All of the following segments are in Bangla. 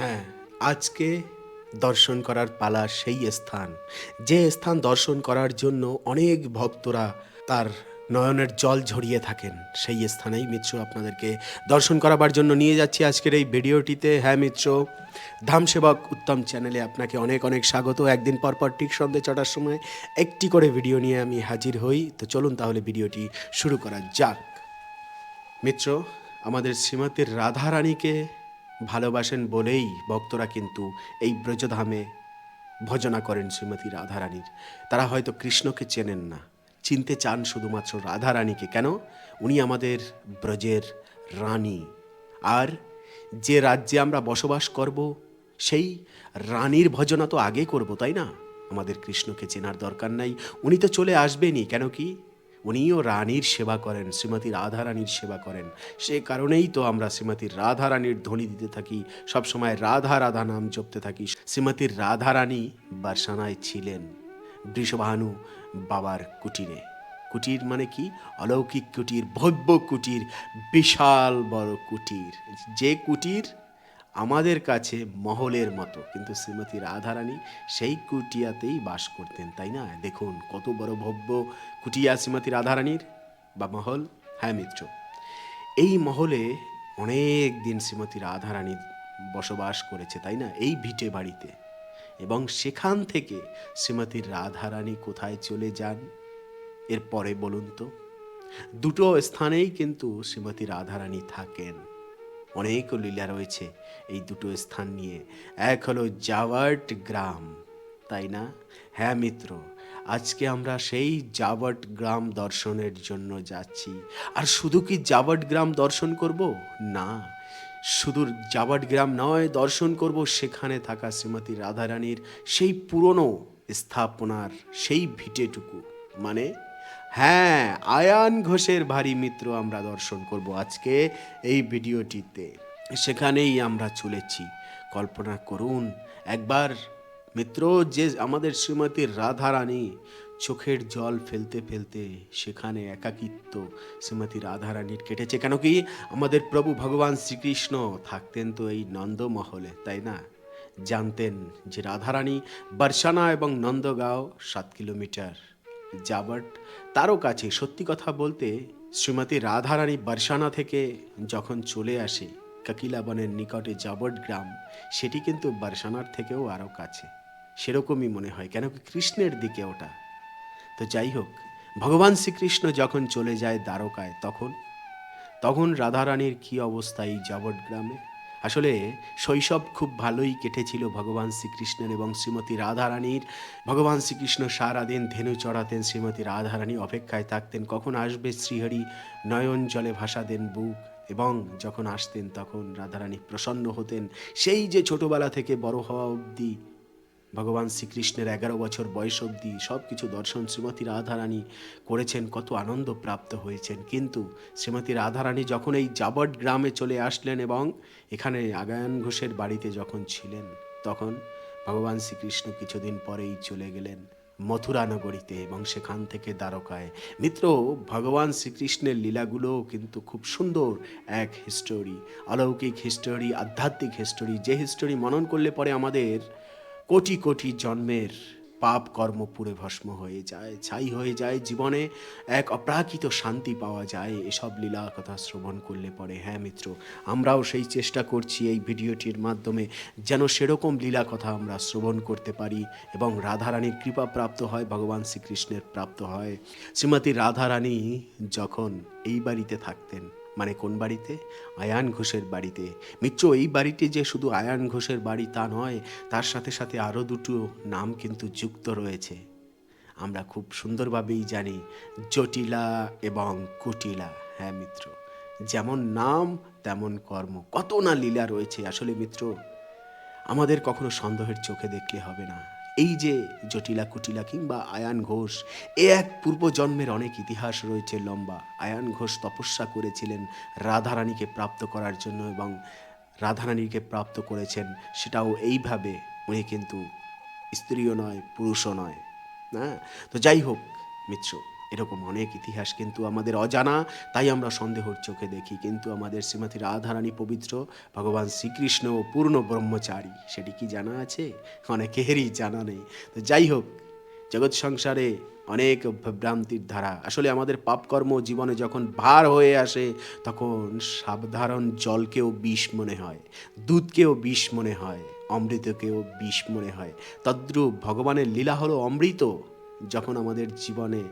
হ্যাঁ আজকে দর্শন করার পালা সেই স্থান। যে স্থান দর্শন করার জন্য অনেক ভক্তরা তার নয়নের জল ঝরিয়ে থাকেন, সেই স্থানেই মিত্র আপনাদেরকে দর্শন করাবার জন্য নিয়ে যাচ্ছি আজকের এই ভিডিওটিতে। হ্যাঁ মিত্র ধামসেবক উত্তম চ্যানেলে আপনাকে অনেক অনেক স্বাগত। একদিন পর পর ঠিক সন্ধ্যে ছটার সময় একটি করে ভিডিও নিয়ে আমি হাজির হই। তো চলুন তাহলে ভিডিওটি শুরু করা যাক। মিত্র, আমাদের শ্রীমতীর রাধারানীকে ভালোবাসেন বলেই ভক্তরা কিন্তু এই ব্রজধামে ভজনা করেন শ্রীমতী রাধারানীর। তারা হয়তো কৃষ্ণকে চেনেন না, চিনতে চান শুধুমাত্র রাধারানীকে। কেন? উনি আমাদের ব্রজের রানী। আর যে রাজ্যে আমরা বসবাস করব, সেই রানীর ভজনা তো আগে করব, তাই না? আমাদের কৃষ্ণকে চেনার দরকার নাই। উনি তো চলে আসবেনই, কেন কি? উনিও রানীর সেবা করেন, শ্রীমতী রাধারানীর সেবা করেন। সে কারণেই তো আমরা শ্রীমতী রাধারানীর ধ্বনি দিতে থাকি, সবসময় রাধা রাধা নাম জপতে থাকি। শ্রীমতীর রাধারানী বারসানায় ছিলেন বৃষভানু বাবার কুটিরে। কুটির মানে কি? অলৌকিক কুটির, ভব্য কুটির, বিশাল বড় কুটির। যে কুটির আমাদের কাছে মহলের মতো। কিন্তু শ্রীমতী রাধারানী সেই কুটিয়াতেই বাস করতেন, তাই না? দেখুন কত বড় ভব্য কুটিয়া শ্রীমতী রাধারানীর বা মহল। হ্যাঁ মিত্র, এই মহলে অনেক দিন শ্রীমতী রাধারানী বসবাস করেছে, তাই না? এই ভিটে বাড়িতে। এবং সেখান থেকে শ্রীমতী রাধারানী কোথায় চলে যান? এরপরে বলুন তো। দুটো স্থানেই কিন্তু শ্রীমতী রাধারানী থাকেন। অনেক লীলা রয়েছে। এই দুটো স্থান নিয়ে। এক হলো জাওয়াট গ্রাম। তাই না? হ্যাঁ মিত্র। আজকে আমরা সেই জাবট গ্রাম দর্শনের জন্য যাচ্ছি। আর শুধু কি জাবট গ্রাম দর্শন করব? না। শুধু জাবট গ্রাম নয়, দর্শন করব সেখানে থাকা শ্রীমতী রাধারানীর সেই পুরনো স্থাপনার সেই ভিটেটুকু। মানে হ্যাঁ আয়ান ঘোষের ভারী মিত্র আমরা দর্শন করব আজকে এই ভিডিওটিতে। সেখানেই আমরা চলেছি। কল্পনা করুন, একবার মিত্র, যে আমাদের শ্রীমতীর রাধারানী চোখের জল ফেলতে ফেলতে সেখানে একাকিত্ব শ্রীমতী রাধারানীর কেটেছে। কেন কি আমাদের প্রভু ভগবান শ্রীকৃষ্ণ থাকতেন তো এই নন্দমহলে, তাই না? জানতেন যে রাধারানী বারসানা এবং নন্দগাঁও সাত কিলোমিটার যাবট তারও কাছে সত্যি কথা বলতে শ্রীমতী রাধারানী বারসানা থেকে যখন চলে আসে কাকিলাবনের নিকটে যাবট গ্রাম সেটি কিন্তু বারসানার থেকেও আরও কাছে। সেরকমই মনে হয়, কেন কি কৃষ্ণের দিকে ওটা। তো যাই হোক, ভগবান শ্রীকৃষ্ণ যখন চলে যায় দ্বারকায় তখন তখন রাধারানীর কি অবস্থা এই যাবট গ্রামে আসলে শৈশব খুব ভালোই কেটেছিল ভগবান শ্রীকৃষ্ণের এবং শ্রীমতী রাধারানীর। ভগবান শ্রীকৃষ্ণ সারাদিন ধেনু চড়াতেন, শ্রীমতী রাধারানী অপেক্ষায় থাকতেন, কখন আসবে শ্রীহরি নয়ন জলে ভাসা দেন বুক, এবং যখন আসতেন তখন রাধারানী প্রসন্ন হতেন। সেই যে ছোটবেলা থেকে বড় হওয়া অবধি ভগবান শ্রীকৃষ্ণের এগারো বছর বয়স অবধি সব কিছু দর্শন শ্রীমতী রাধারানী করেছেন, কত আনন্দ প্রাপ্ত হয়েছেন। কিন্তু শ্রীমতী রাধারানী যখন এই জাবট গ্রামে চলে আসলেন এবং এখানে আগায়ন ঘোষের বাড়িতে যখন ছিলেন, তখন ভগবান শ্রীকৃষ্ণ কিছুদিন পরেই চলে গেলেন মথুরা নগরীতে এবং সেখান থেকে দ্বারকায়। মিত্র, ভগবান শ্রীকৃষ্ণের লীলাগুলো কিন্তু খুব সুন্দর এক হিস্টোরি অলৌকিক হিস্টোরি আধ্যাত্মিক হিস্টোরি যে হিস্টোরি মনন করলে পরে আমাদের কোটি কোটি জন্মের পাপ কর্ম পুরে ভস্ম হয়ে যায়, ছাই হয়ে যায় জীবনে, এক অপ্রাকৃত শান্তি পাওয়া যায়। এসব লীলা কথা শ্রবণ করলে পরে হ্যাঁ মিত্র, আমরাও সেই চেষ্টা করছি এই ভিডিওটির মাধ্যমে যেন সেরকম লীলা কথা আমরা শ্রবণ করতে পারি এবং রাধারানীর কৃপা প্রাপ্ত হয়, ভগবান শ্রীকৃষ্ণের প্রাপ্ত হয়। শ্রীমতী রাধারানী যখন এই বাড়িতে থাকতেন মানে কোন বাড়িতে? আয়ান ঘোষের বাড়িতে। মিত্র এই বাড়িটি যে শুধু আয়ান ঘোষের বাড়ি তা নয়, তার সাথে সাথে আরও দুটো নাম কিন্তু যুক্ত রয়েছে। আমরা খুব সুন্দরভাবেই জানি, জটিলা এবং কুটিলা। হ্যাঁ মিত্র, যেমন নাম, তেমন কর্ম। কত না লীলা রয়েছে আসলে মিত্র। আমাদের কখনো সন্দেহের চোখে দেখলে হবে না। এই যে জটিলা কুটিলা কিংবা আয়ান ঘোষ, এ এক পূর্বজন্মের অনেক ইতিহাস রয়েছে লম্বা। আয়ান ঘোষ তপস্যা করেছিলেন রাধারানীকে প্রাপ্ত করার জন্য এবং রাধারানীকে প্রাপ্ত করেছেন, সেটাও এইভাবে। উনি কিন্তু স্ত্রীও নয়, পুরুষও নয়। হ্যাঁ? তো যাই হোক, মিত্র। এরকম অনেক ইতিহাস কিন্তু আমাদের অজানা, তাই আমরা সন্দেহর চোখে দেখি। কিন্তু আমাদের শ্রীমতী রাধারানী পবিত্র, ভগবান শ্রীকৃষ্ণ ও পূর্ণ ব্রহ্মচারী, সেটি কি জানা আছে? অনেকেরই জানা নেই। তো যাই হোক, জগৎ সংসারে অনেক ভ্রান্তির ধারা। আসলে আমাদের পাপকর্ম জীবনে যখন ভার হয়ে আসে, তখন সাধারণ জলকেও বিষ মনে হয়, দুধকেও বিষ মনে হয়, অমৃতকেও বিষ মনে হয়। তদ্রূপ ভগবানের লীলা হলো অমৃত, যখন আমাদের জীবনে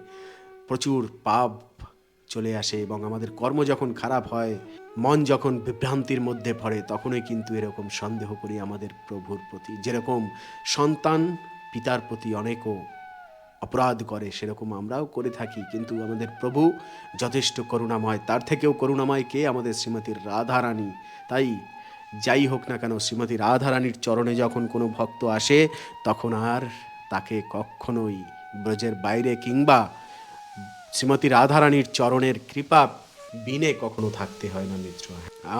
প্রচুর পাপ চলে আসে এবং আমাদের কর্ম যখন খারাপ হয়, মন যখন বিভ্রান্তির মধ্যে পড়ে, তখনই কিন্তু এরকম সন্দেহ করি আমাদের প্রভুর প্রতি। যেরকম সন্তান পিতার প্রতি অনেকও অপরাধ করে, সেরকম আমরাও করে থাকি। কিন্তু আমাদের প্রভু যথেষ্ট করুণাময়। তার থেকেও করুণাময় কে? আমাদের শ্রীমতীর রাধারানী। তাই যাই হোক না কেন, শ্রীমতী রাধারানীর চরণে যখন কোনো ভক্ত আসে, তখন আর তাকে কখনোই ব্রজের বাইরে কিংবা শ্রীমতী রাধারানীর চরণের কৃপা বিনে কখনো থাকতে হয় না মিত্র।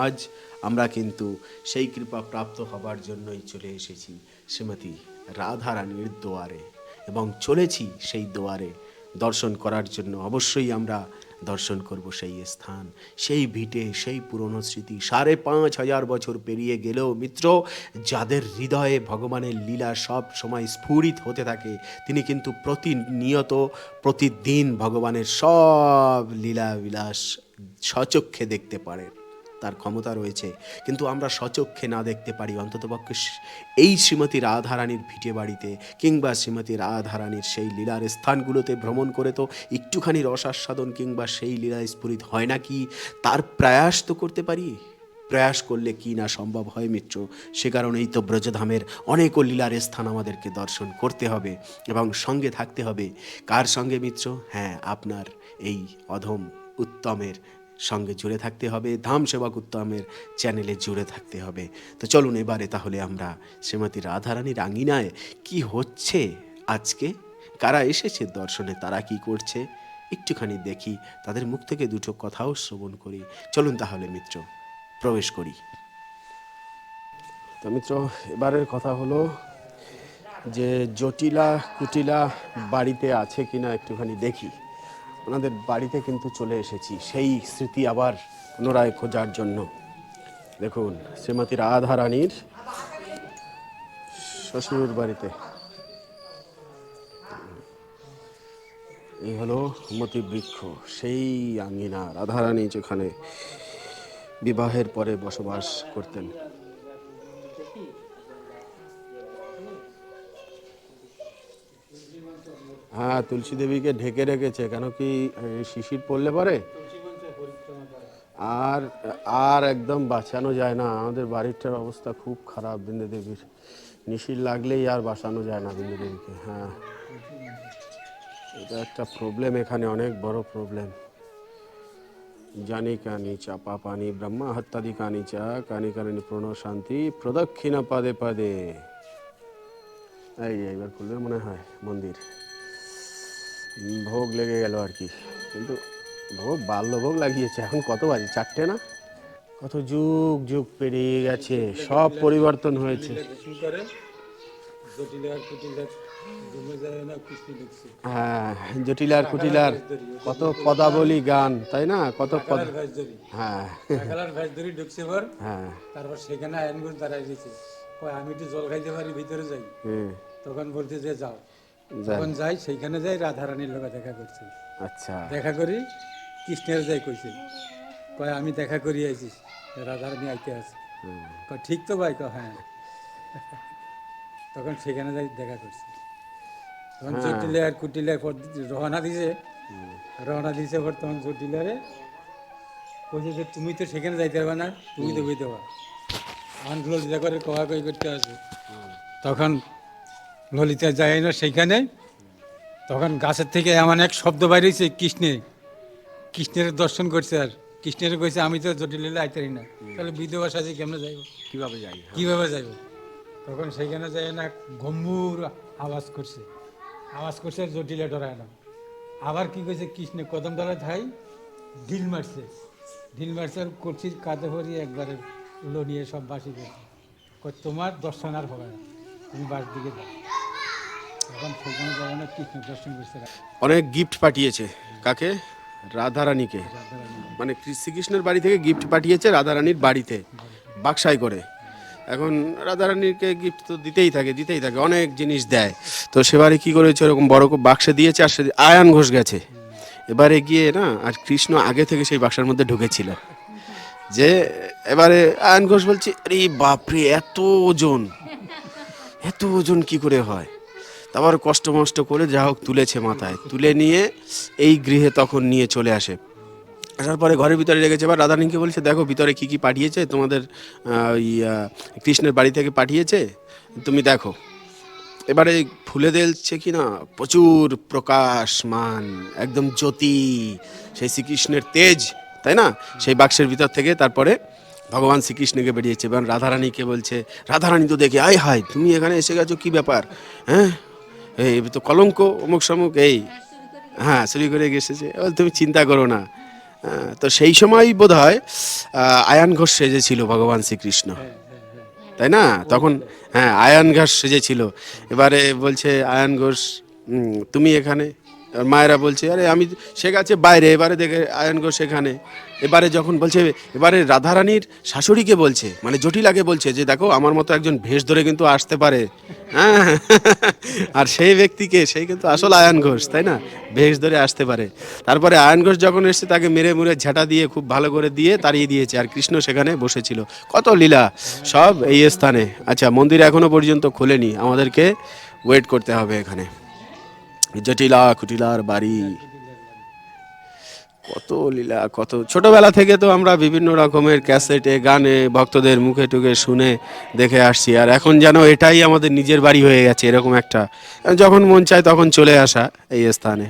আজ আমরা কিন্তু সেই কৃপা প্রাপ্ত হবার জন্যই চলে এসেছি শ্রীমতী রাধারানীর দোয়ারে এবং চলেছি সেই দোয়ারে দর্শন করার জন্য। অবশ্যই আমরা দর্শন করব সেই স্থান, সেই ভিটে, সেই পুরনো স্মৃতি। সাড়ে পাঁচ হাজার বছর পেরিয়ে গেলেও মিত্র, যাদের হৃদয়ে ভগবানের লীলা সব সময় স্ফুরিত হতে থাকে, তিনি কিন্তু প্রতিনিয়ত, প্রতিদিন ভগবানের সব লীলা বিলাস সচক্ষে দেখতে পারেন। তার ক্ষমতা রয়েছে। কিন্তু আমরা সচক্ষে না দেখতে পারি অন্ততপক্ষে এই শ্রীমতী রাধারানীর ভিটে বাড়িতে কিংবা শ্রীমতী রাধারানীর সেই লীলার স্থানগুলোতে ভ্রমণ করে তো একটুখানি রসাস্বাদন কিংবা সেই লীলা স্ফুরিত হয় না কি তার প্রয়াস তো করতে পারি। প্রয়াস করলে কি না সম্ভব হয় মিত্র? সে কারণেই তো ব্রজধামের অনেকও লীলার স্থান আমাদেরকে দর্শন করতে হবে এবং সঙ্গে থাকতে হবে। কার সঙ্গে মিত্র? হ্যাঁ আপনার এই অধম উত্তমের সঙ্গে জুড়ে থাকতে হবে। ধাম সেবক উত্তমের চ্যানেলে জুড়ে থাকতে হবে। তো চলুন এবারে তাহলে আমরা শ্রীমতী রাধারানীর আঙিনায় কি হচ্ছে আজকে? কারা এসেছে দর্শনে? তারা কি করছে? একটুখানি দেখি। তাদের মুখ থেকে দুটো কথাও শ্রবণ করি। চলুন তাহলে মিত্র, প্রবেশ করি। তো মিত্র, এবারের কথা হলো যে জটিলা কুটিলা বাড়িতে আছে কিনা একটুখানি দেখি। ওনাদের বাড়িতে কিন্তু চলে এসেছি। সেই স্মৃতি আবার পুনরায় খোঁজার জন্য। দেখুন, শ্রীমতী রাধা রানীর শ্বশুর বাড়িতে। এই হলো মতি বৃক্ষ, সেই আঙ্গিনা। রাধারানী যেখানে বিবাহের পরে বসবাস করতেন। হ্যাঁ তুলসী দেবীকে ঢেকে রেখেছে। কেন কি শিশির পড়লে পরে? আর আর একদম বাঁচানো যায় না। আমাদের বাড়িটার অবস্থা খুব খারাপ বিন্দু দেবীর। নিশির লাগলেই আর বাঁচানো যায় না বিন্দু দেবীকে। হ্যাঁ। এটা একটা প্রবলেম এখানে, অনেক বড় প্রবলেম জানি কানি চা পানি ব্রহ্মা হত্যাদি কানি চা কানি কানি প্রণ শান্তি, প্রদক্ষিণা পাদে পাদে। এই এইবার খুলবে মনে হয় মন্দির। ভোগ লেগে গেল আর কি। কিন্তু ভোগ বাল্যভোগ লাগিয়েছে। এখন কত বাজে? চারটে না? কত যুগ যুগ পেরিয়ে গেছে। সব পরিবর্তন হয়েছে। শুরু করে জটিলার কুটিলার জমে যায় না কৃষ্ণ লিখছে হ্যাঁ জটিলার কুটিলার। কত পদাবলী গান তাই না? কত পদ হ্যাঁ। হ্যাঁ। তারপর সেখানে আইনগুলো দাঁড়াই দিয়েছে আমি একটু জল খাইতে পারি ভিতরে যাই। হুম। তখন বলতে যে যাও। যান। তখন যাই সেইখানে যাই রাধারানীর লোক দেখা করছে। আচ্ছা। দেখা করি কৃষ্ণের যাই কইছে। কয় আমি দেখা করি আইছি রাধারানী আইতে আছে। কয় ঠিক তো ভাই কয় হ্যাঁ। তখন সেখানে যাই দেখা করছি। তখন জটিলে আর কুটিলে পর রওনা দিছে। রওনা দিছে পর তখন জটিলারে কইছে যে তুমি তো সেখানে যাইতে পারবে না তুমি তো বইতে পারো ললিতা করে কয়া কই করতে আছে? তখন ললিতা যায় না সেইখানে। তখন গাছের থেকে এমন এক শব্দ বাইরেছে কৃষ্ণে কৃষ্ণের দর্শন করছে আর। কৃষ্ণের কইছে আমি তো জটিলে আইতারি না। তাহলে বিধবা সাজে কেমনে যাইব? কীভাবে যাই কীভাবে যাইব? তখন সেইখানে যাই না গম্ভীর আওয়াজ করছে। আওয়াজ করছে আর জটিলে ডরায় না। আবার কি কইছে কৃষ্ণ কদম তলায় থাই ঢিল মারছে। ঢিল মারছে আর কলসির কাঁধে ভরি একবারে লড়িয়ে সব বাসি কই তোমার দর্শন আর হবে না। তুমি বাস দিকে যাও। অনেক গিফট পাঠিয়েছে। কাকে? রাধারানীকে। মানে কৃ- শ্রীকৃষ্ণের বাড়ি থেকে গিফট পাঠিয়েছে রাধারানীর বাড়িতে বাক্সায় করে। এখন রাধারানীকে গিফট তো দিতেই থাকে দিতেই থাকে অনেক জিনিস দেয়। তো সেবারে কি করেছে? ওরকম বড় করে বাক্সে দিয়েছে আর সে আয়ান ঘোষ গেছে। এবারে গিয়ে না আর কৃষ্ণ আগে থেকে সেই বাক্সার মধ্যে ঢুকেছিল। যে এবারে আয়ন ঘোষ বলছি আরে বাপরে এত ওজন। এত ওজন কি করে হয়? তারপর কষ্ট মষ্ট করে যা হোক তুলেছে মাথায়। তুলে নিয়ে এই গৃহে তখন নিয়ে চলে আসে। আসার পরে ঘরের ভিতরে রেখেছে। এবার রাধারানীকে বলছে, দেখো, ভিতরে কি কি পাঠিয়েছে? তোমাদের ওই কৃষ্ণের বাড়ি থেকে পাঠিয়েছে? তুমি দেখো। এবারে ফুলে দিলছে কি না? প্রচুর প্রকাশমান, একদম জ্যোতি, সেই শ্রীকৃষ্ণের তেজ, তাই না? সেই বাক্সের ভিতর থেকে তারপরে ভগবান শ্রীকৃষ্ণকে বেরিয়েছে। এবং রাধারানীকে বলছে, রাধারানী তো দেখে, আয় হায়, তুমি এখানে এসে গেছো, কি ব্যাপার? হ্যাঁ? এই তো কলঙ্ক, অমুক সমুক এই। হ্যাঁ চুরি করে গেছে এবার তুমি চিন্তা করো না। তো সেই সময় বোধ হয় আয়ান ঘোষ সেজে ছিল ভগবান শ্রীকৃষ্ণ। তাই না? তখন হ্যাঁ আয়ান ঘোষ সেজেছিল। এবারে বলছে আয়ান ঘোষ তুমি এখানে মায়েরা বলছে, আরে আমি সে গেছে বাইরে, এবারে দেখে আয়ান ঘোষ এখানে এবারে যখন বলছে, এবারে রাধারানীর শাশুড়িকে বলছে মানে জটিলাকে বলছে যে, দেখো, আমার মতো একজন ভেষ ধরে কিন্তু আসতে পারে। হ্যাঁ? আর সেই ব্যক্তিকে, সেই কিন্তু আসল আয়ন ঘোষ, তাই না? ভেষ ধরে আসতে পারে। তারপরে আয়ন ঘোষ যখন এসছে, তাকে মেরে মুরে ঝাঁটা দিয়ে খুব ভালো করে দিয়ে তাড়িয়ে দিয়েছে, আর কৃষ্ণ সেখানে বসেছিল। কত লীলা সব এই স্থানে। আচ্ছা মন্দির এখনও পর্যন্ত খোলেনি। আমাদেরকে ওয়েট করতে হবে এখানে। জটিলা কুটিলার বাড়ি। কত লীলা, কত। ছোটবেলা থেকে তো আমরা বিভিন্ন রকমের ক্যাসেটে গানে ভক্তদের মুখে টুকে শুনে দেখে আসছি, আর এখন যেন এটাই আমাদের নিজের বাড়ি হয়ে গেছে, এরকম একটা। যখন মন চায় তখন চলে আসা এই স্থানে।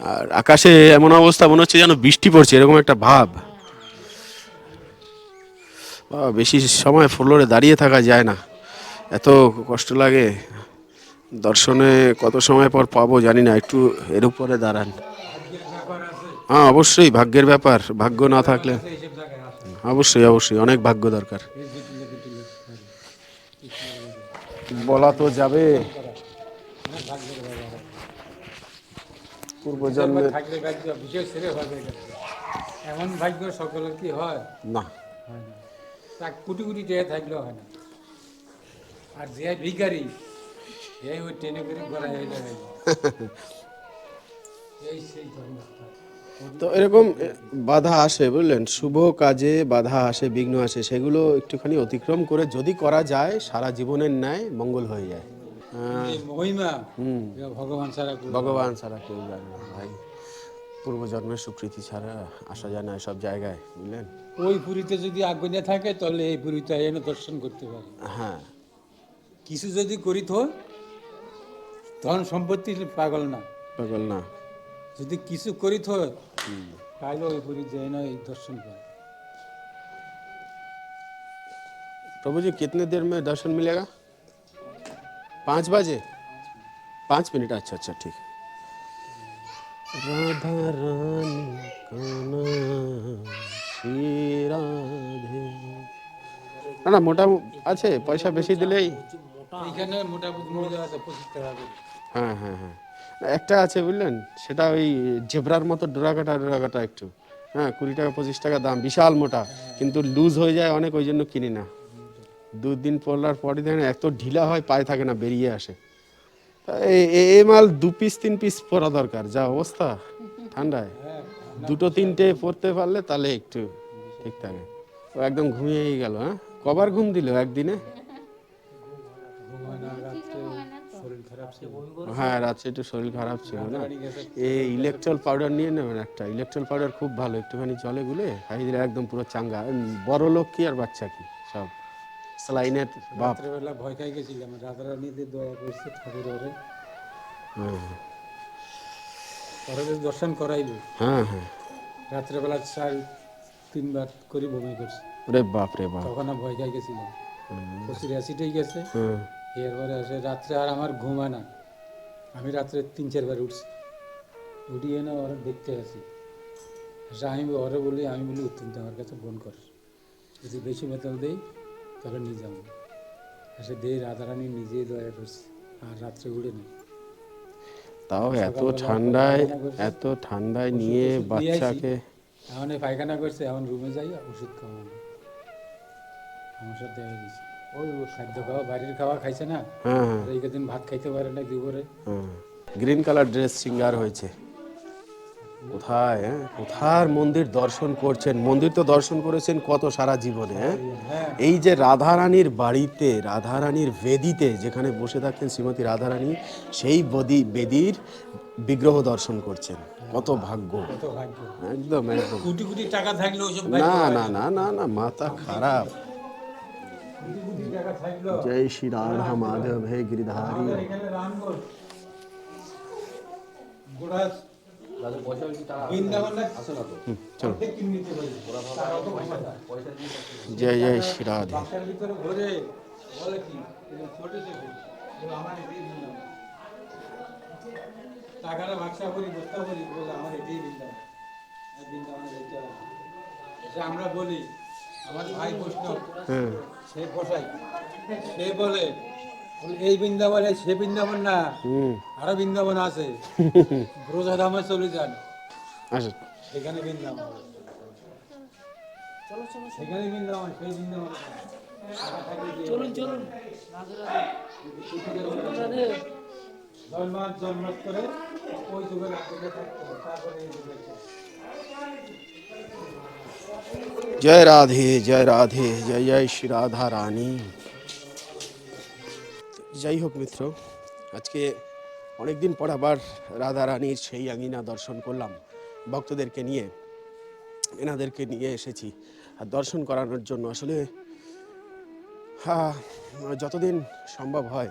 আর আকাশে এমন অবস্থা, মনে হচ্ছে যেন বৃষ্টি পড়ছে, এরকম একটা ভাব। বেশি সময় ফ্লোরে দাঁড়িয়ে থাকা যায় না। এত কষ্ট লাগে। দর্শনে কত সময় পর পাবো জানি না একটু এর উপরে দাঁড়ান। হ্যাঁ অবশ্যই ভাগ্যের ব্যাপার ভাগ্য না থাকলে। অবশ্যই অবশ্যই অনেক ভাগ্য দরকার। বলা তো যাবে। হবে এমন ভাগ্য সকলের কি হয়? না। কোটি থাকলেও হয় না। আর যে ভিখারি এই ওই ট্রেনে করে গড়াই এই সেই তো এরকম বাধা আসে বুঝলেন? শুভ কাজে বাধা আসে বিঘ্ন আসে সেগুলো একটুখানি অতিক্রম করে যদি করা যায় সারা জীবনের ন্যায় মঙ্গল হয়ে যায়। ভগবান ছাড়া ভগবান ছাড়া কেউ জানে না ভাই। পূর্বজন্মের সুকৃতি ছাড়া আসা যায় না সব জায়গায় বুঝলেন? ওই পুরীতে যদি আগুনে থাকে তাহলে এই পুরীতে এনে দর্শন করতে পারে। হ্যাঁ। কিছু যদি করি তো ধন সম্পত্তি পাগল না পাগল না যদি কিছু করি তো তাহলে ওই পুরী যায় না এই দর্শন পায় प्रभु जी कितने देर में दर्शन मिलेगा पाँच बजे पाँच मिनट अच्छा अच्छा ठीक राधा रानी का नाम श्री राधे না না মোটা আছে পয়সা বেশি দিলেই এইখানে মোটামুটি মূল্য আছে পঁচিশ টাকা করে। হ্যাঁ হ্যাঁ হ্যাঁ। একটা আছে বুঝলেন? সেটা ওই জেব্রার মতো ডোরাকাটা ডোরাকাটা একটু। হ্যাঁ কুড়ি টাকা পঁচিশ টাকা দাম বিশাল মোটা। কিন্তু লুজ হয়ে যায় অনেক ওই জন্য কিনি না। দুদিন পরলার পরই দেখেন এত ঢিলা হয় পায়ে থাকে না বেরিয়ে আসে। এ- মাল দু পিস তিন পিস পরা দরকার যা অবস্থা ঠান্ডায়। দুটো তিনটে পরতে পারলে তাহলে একটু ঠিক থাকে। ও একদম ঘুমিয়েই গেল হ্যাঁ? কবার ঘুম দিল একদিনে? হ্যাঁ রাত্রে একটু শরীর খারাপ ছিল না? এই ইলেকট্রল পাউডার নিয়ে নেবেন একটা। ইলেকট্রল পাউডার খুব ভালো একটুখানি জলে গুলে খাইয়ে দিলে একদম পুরো চাঙ্গা। বড় লোক কি আর বাচ্চা কি? সব স্যালাইনের বাপ। রাত্রেবেলা ভয় খাই গেছিলাম রাধা রানীদের দয়া করছে ঠাকুর ওরে। হ্যাঁ। যে দর্শন করাইবে হ্যাঁ হ্যাঁ। রাত্রেবেলা চার তিনবার করে বমি করছে। রে বাপ রে বাপ। তখন ভয় খাই গেছিলাম। প্রচুর অ্যাসিডই গেছে। হ্যাঁ। এরপরে আসে রাত্রে আর আমার ঘুমায় না। আমি রাত্রে তিন চারবার উঠছি। উঠিয়ে না ওরা দেখতে আসি। আমি ওরে বলি আমি বলি উত্তম আমার কাছে ফোন কর। যদি বেশি বেতন দেই তাহলে নিয়ে যাব। এসে দেই রাধারানী নিজেই দয়া করছে আর রাত্রে উড়ে নেই। তাও এত ঠান্ডায় এত ঠান্ডায় নিয়ে। বাচ্চাকে এখন পায়খানা করছে এখন রুমে যাই ওষুধ খাওয়ানো আমার সাথে দেখা দিয়েছে ওই খাদ্য খাওয়া বাড়ির খাওয়া খাইছে না হ্যাঁ হ্যাঁ। এই কদিন ভাত খাইতে পারে না দুপুরে। গ্রিন কালার ড্রেস সিঙ্গার হয়েছে। কোথায় হ্যাঁ? কোথার মন্দির দর্শন করছেন? মন্দির তো দর্শন করেছেন কত সারা জীবনে হ্যাঁ? এই যে রাধারানীর বাড়িতে রাধারানীর বেদিতে যেখানে বসে থাকতেন শ্রীমতী রাধারানী সেই বদি বেদির বিগ্রহ দর্শন করছেন। কত ভাগ্য। কত ভাগ্য। একদম একদম। কোটি কোটি টাকা থাকলে না না না না না মাথা খারাপ। কোটি কোটি টাকা থাকলো জয় শ্রী রাধা মাধব হে গিরিধারী আমাদের এখানে রামগঞ্জ গোড়া বৃন্দাবন চলো অর্ধেক কিনে নিতে পারি তার অত ক্ষমতা। জয় জয় শ্রী রাধে বাসার ভিতরে ঘরে বলে কি এরকম ছোট ছোট বলে আমার এটাই বৃন্দাবন টাকাটা বাক্সা করি বস্তা করি বলে আমার এটাই বৃন্দাবন আর বৃন্দাবনের এটা আছে। যে আমরা বলি আমার ভাই বৈষ্ণব হ্যাঁ। সে বসাই সে বলে এই বৃন্দাবনে সে বৃন্দাবন না আরও বৃন্দাবন আছে। ব্রজধামে চলে যান। সেখানে বৃন্দাবন। সেখানে বৃন্দাবন সেই বৃন্দাবন। চলুন চলুন। জন্মাত জন্মাত করে ওই যুগের রাজ্যে থাকতে হবে, তারপরে এই যুগে জয় রাধে জয় রাধে, জয় জয় শ্রী রাধা রানী। যাই হোক মিত্র, আজকে অনেকদিন পর আবার রাধা রানীর সেই আঙিনা দর্শন করলাম, ভক্তদেরকে নিয়ে, এনাদেরকে নিয়ে এসেছি। আর দর্শন করানোর জন্য আসলে হ্যাঁ যতদিন সম্ভব হয়,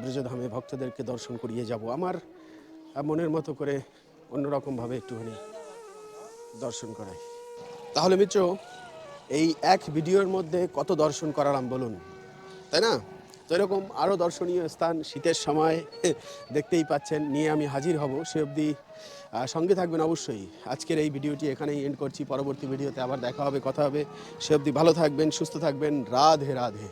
ব্রজধামে ভক্তদেরকে দর্শন করিয়ে যাব। আমার মনের মতো করে অন্যরকমভাবে একটুখানি দর্শন করাই। তাহলে মিত্র, এই এক ভিডিওর মধ্যে কত দর্শন করালাম বলুন? তাই না? তো এরকম আরও দর্শনীয় স্থান শীতের সময় দেখতেই পাচ্ছেন, নিয়ে আমি হাজির হব। সে অবধি সঙ্গে থাকবেন অবশ্যই। আজকের এই ভিডিওটি এখানেই এন্ড করছি। পরবর্তী ভিডিওতে আবার দেখা হবে, কথা হবে। সে অবধি ভালো থাকবেন, সুস্থ থাকবেন। রাধে রাধে।